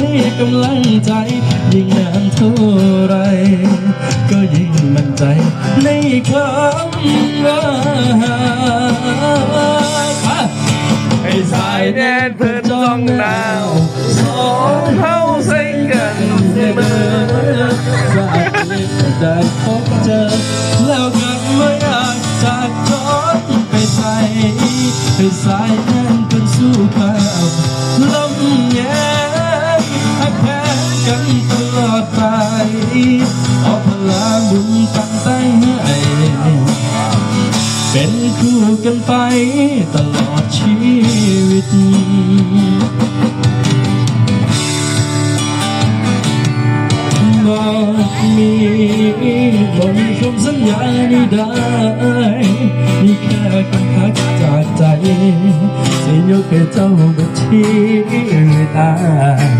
ให้กำลังใจยิ่งนานเท่าไร ก็ยิ่งมั่นใจในความรักอะให้สายแดนเพื่อนจ้องดาวสองเท่าใส่กันเสมอได้พบเจอแล้วก็ไม่อยากจากทนไปใส่ให้สายแน่นเป็นสู้คว ไปเอาพลังบุญตั้งใจให้เป็นคู่กันไปตลอดชีวิตบอกมีบอกมีคำสัญญานี้ได้มีแค่คำพักจากใจจะยกให้เจ้าไปที่ตาย